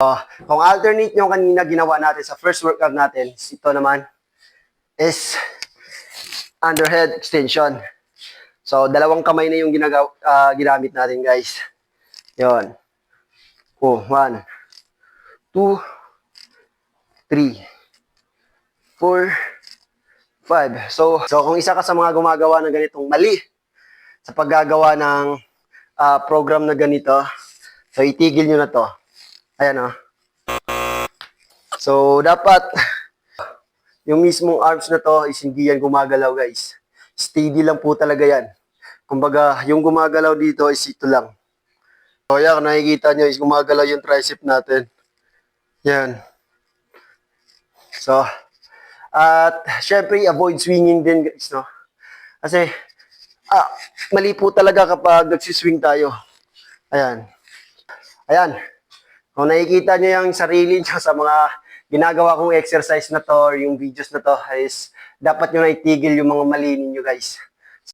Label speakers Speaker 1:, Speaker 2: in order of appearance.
Speaker 1: Oh, kung alternate nyo kanina ginawa natin sa first workout natin, ito naman is underhead extension. So, dalawang kamay na yung ginagaw, ah, ginamit natin, guys. Yon. Oh, one, two, three, four, five. So, so kung isa ka sa mga gumagawa ng ganitong mali sa paggagawa ng ah, program na ganito, so itigil nyo na to. Ayan oh. So, dapat yung mismong arms na to is hindi yan gumagalaw, guys. Steady lang po talaga yan. Kumbaga, yung gumagalaw dito is ito lang. So, yan, nakikita nyo is gumagalaw yung tricep natin. Yan. So, at syempre, avoid swinging din, guys, no? Kasi, ah, mali po talaga kapag nagsiswing tayo. Ayan. Ayan. Kung nakikita nyo yung sarili nyo sa mga ginagawa kong exercise na to yung videos na to is dapat nyo na itigil yung mga mali ninyo guys.